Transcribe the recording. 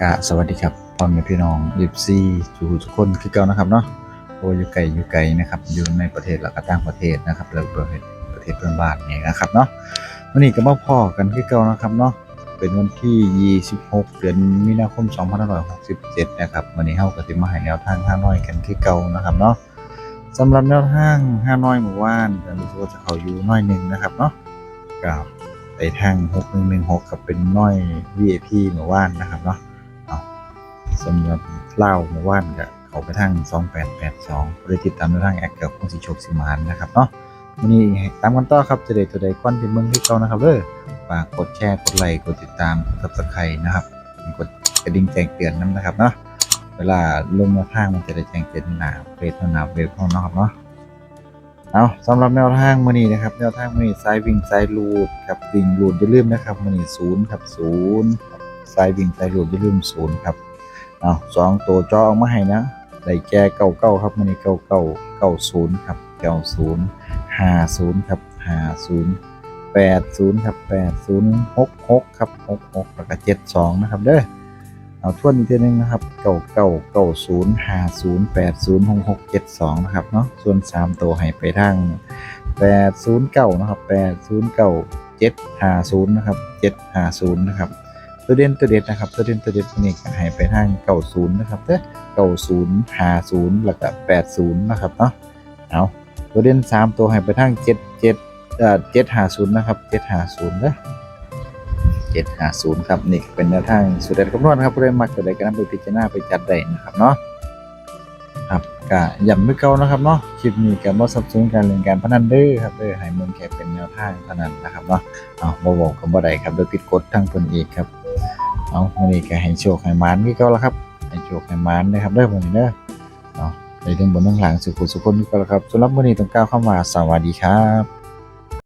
กะสวัสดีครับพ่อแม่พี่น้องยิบซี่ทุกทุกคนคือเก่านะครับเนาะโอ้อยู่ไกลอยู่ไกลนะครับอยู่ในประเทศแล้วก็ต่างประเทศนะครับแล้วประเทศประเทศเพื่อนบ้านเนี่ยนะครับเนาะวันนี้ก็มาพ่อกันคือเก่านะครับเนาะเป็นวันที่ 26 เดือนมีนาคม 2567 นะครับวันนี้เฮาก็สิมาให้แนวทาง5น้อยกันคือเก่านะครับเนาะสำหรับแนวทาง5น้อยเมื่อวานรู้สึกว่าจะเข้าอยู่น้อยหนึ่งนะครับเนาะกับไปทาง 6116กับเป็นน้อย VIP เมื่อวานนะครับเนาะ สำหรับเล่าเมื่อวานก็เขาไปทาง2882บริติดตามในทางแอคเกับคงสิโชคสิมานนะครับเนาะวันนี้ตามกันต่อครับจะได้ตัวใดควันที่เมืองที่เก่านะครับเด้อฝากกดแชร์กดไลค์กดติดตามกด Subscribe นะครับกดกระดิ่งแจ้งเตือนนำนะครับเนาะเวลาลงมาทางมันจะได้แจ้งเตือนหนาเฟซหนาเว็บของเนาะครับเนาะเอาสำหรับแนวทางมือนี้นะครับแนวทางมือนี้สายวิ่งสายลูดครับวิ่งลูดอย่าลืมนะครับมือนี้ศูนย์ครับศูนย์สายวิ่งสายลูดอย่าลืมศูนย์ครับ เอาสองตัวจอออกมาให้นะได้แก่เก้าเก้าครับมื้อนี้เก้าเก้าเก้าศูนย์ครับเก้าศูนย์ห้าศูนย์ครับห้าศูนย์แปดศูนย์ครับแปดศูนย์หกหกครับหกหกแล้วก็เจ็ดสองนะครับเด้อเอาทวนอีกทีหนึงนะครับเก้าเก้าเก้าศูนย์ห้าศูนย์แปดศูนย์หกหกเจ็ดสองนะครับเนาะส่วนสามตัวให้ไปทางแปดศูนย์เก้านะครับแปดศูนย์เก้าเจ็ดห้าศูนย์นะครับเจ็ดห้าศูนย์นะครับ ตัวเด่นตัวเด็ดนะครับตัวเด่นตัวเด็ดนี้ก็ให้ไปทางเก้าศูนย์นะครับเด้อเก้าศูนย์หาศูนย์แล้วก็แปดศูนย์นะครับเนาะเอาตัวเด่นสามตัวให้ไปทางเจ็ดเจ็ดเอ่อเจ็ดหาศูนย์นะครับเจ็ดหาศูนย์เด้อเจ็ดหาศูนย์ครับนี่เป็นแนวทางสุดเด็ดคำนวณครับผู้ใดมักตัวใดก็นำไปพิจารณาไปจัดได้นะครับเนาะครับก็ย้ำไม่เก่านะครับเนาะคลิปนี้ก็บ่สับสนการเล่นการพนันเด้อครับเด้อให้มึงแค่เป็นแนวทางเท่านั้นนะครับเนาะเอาบ่บอกกับบ่ได้ครับโดยผิดกฎทางเพิ่นอีกครับ เอาวันนี้ก็ให้โชคให้มานกี่ก็แล้วครับให้โชคให้มานนะครับได้อวันนี้เด้อเนาะในเรื่องบนเรื่องหลังสุขุสุขคนก็แล้วครับสำหรับวันนี้ต้องก้าวเข้ามาสวัสดีครับ